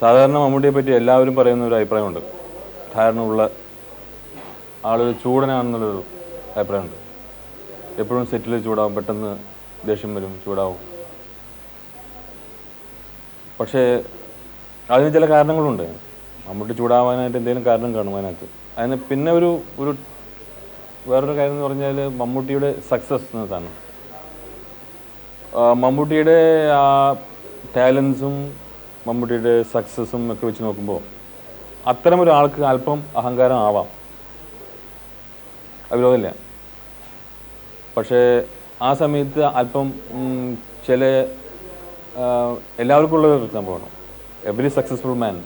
സാധാരണ മമ്മൂട്ടിയെ പറ്റി എല്ലാവരും പറയുന്ന ഒരു അഭിപ്രായമുണ്ട്. ധാരണയുള്ള ആളൊരു ചൂടനാണെന്നുള്ളൊരു അഭിപ്രായമുണ്ട്. എപ്പോഴും സെറ്റിൽ ചൂടാവും പെട്ടെന്ന് ദേഷ്യം വരും ചൂടാവും. പക്ഷേ അതിന് ചില കാരണങ്ങളുണ്ട്. മമ്മൂട്ടി ചൂടാവാനായിട്ട് എന്തെങ്കിലും കാരണം കാണും അതിനകത്ത്. അതിന് പിന്നെ ഒരു ഒരു വേറൊരു കാര്യം എന്ന് പറഞ്ഞാൽ മമ്മൂട്ടിയുടെ സക്സസ് എന്ന് സാധനം മമ്മൂട്ടിയുടെ ആ ടാലൻസും മമ്മൂട്ടിയുടെ സക്സസും ഒക്കെ വെച്ച് നോക്കുമ്പോൾ അത്തരം ഒരാൾക്ക് അല്പം അഹങ്കാരം ആവാം. അവിരോധമില്ല. പക്ഷേ ആ സമയത്ത് അല്പം ചില എല്ലാവർക്കും ഉള്ള സംഭവമാണ്. Every successful man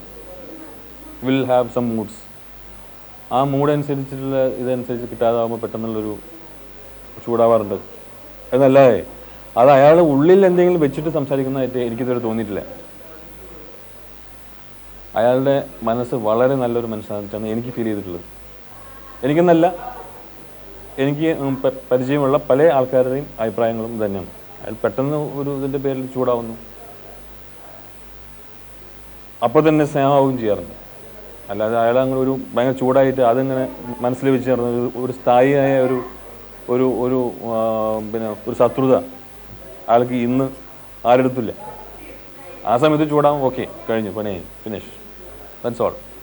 will have some moods ആ മൂഡ് അനുസരിച്ചിട്ടുള്ള ഇതനുസരിച്ച് കിട്ടാതാവുമ്പോൾ പെട്ടെന്നുള്ളൊരു ചൂടാവാറുണ്ട്. എന്നല്ലാതെ അത് അയാൾ ഉള്ളിൽ എന്തെങ്കിലും വെച്ചിട്ട് സംസാരിക്കുന്നതായിട്ട് എനിക്കിതുവരെ തോന്നിയിട്ടില്ല. അയാളുടെ മനസ്സ് വളരെ നല്ലൊരു മനസ്സായിട്ടാണ് എനിക്ക് ഫീൽ ചെയ്തിട്ടുള്ളത്. എനിക്കെന്നല്ല എനിക്ക് പരിചയമുള്ള പല ആൾക്കാരുടെയും അഭിപ്രായങ്ങളും തന്നെയാണ്. അയാൾ പെട്ടെന്ന് ഒരു ഇതിന്റെ പേരിൽ ചൂടാവുന്നു. അപ്പോൾ തന്നെ സ്നേഹമാവുകയും ചെയ്യാറുണ്ട്. അല്ലാതെ അയാൾ അങ്ങനെ ഒരു ഭയങ്കര ചൂടായിട്ട് അതിങ്ങനെ മനസ്സിൽ വെച്ച് ചേർന്ന് ഒരു സ്ഥായിയായ ഒരു ഒരു ഒരു പിന്നെ ഒരു ശത്രുത അയാൾക്ക് ഇന്ന് ആരെടുത്തില്ല. ആ സമയത്ത് ചൂടാവും ഓക്കെ കഴിഞ്ഞു പണി ഫിനിഷ് and so on.